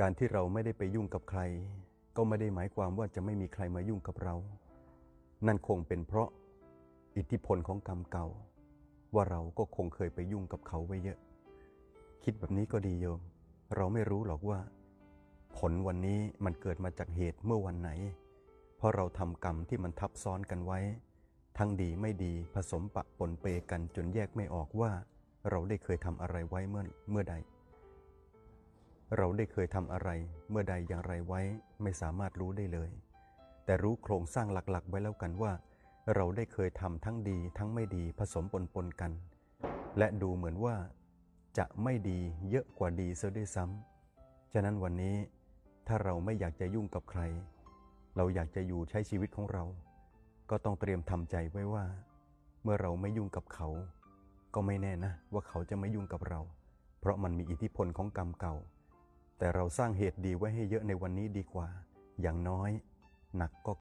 การที่เราไม่ได้ไปยุ่งกับใคร ก็ไม่ได้หมายความว่าจะไม่มีใครมายุ่งกับเรา นั่นคงเป็นเพราะอิทธิพลของกรรมเก่า ว่าเราก็คงเคยไปยุ่งกับเขาไว้เยอะ คิดแบบนี้ก็ดีโยม เราไม่รู้หรอกว่า ผลวันนี้มันเกิดมาจากเหตุเมื่อวันไหน เพราะเราทำกรรมที่มันทับซ้อนกันไว้ ทั้งดีไม่ดีผสมปะปนเปกันจนแยกไม่ออกว่า เราได้เคยทำอะไรไว้เมื่อเมื่อใด เราได้เคยทำอะไรเมื่อใดอย่างไรไว้ไม่สามารถรู้ได้เลย แต่รู้โครงสร้างหลักๆ ไว้แล้วกันว่า เราได้เคยทำทั้งดีทั้งไม่ดีผสมปนปนกัน และดูเหมือนว่า จะไม่ดีเยอะกว่าดีเสียด้วยซ้ำฉะนั้นวันนี้ถ้าเราไม่อยากจะยุ่งกับใคร เราอยากจะอยู่ใช้ชีวิตของเรา ก็ต้องเตรียมทำใจไว้ว่า เมื่อเราไม่ยุ่งกับเขา ก็ไม่แน่นะว่าเขาจะไม่ยุ่งกับเรา เพราะมันมีอิทธิพลของกรรมเก่า แต่เราสร้างเหตุดีไว้ให้เยอะในวันนี้ดีกว่า อย่างน้อย หนักก็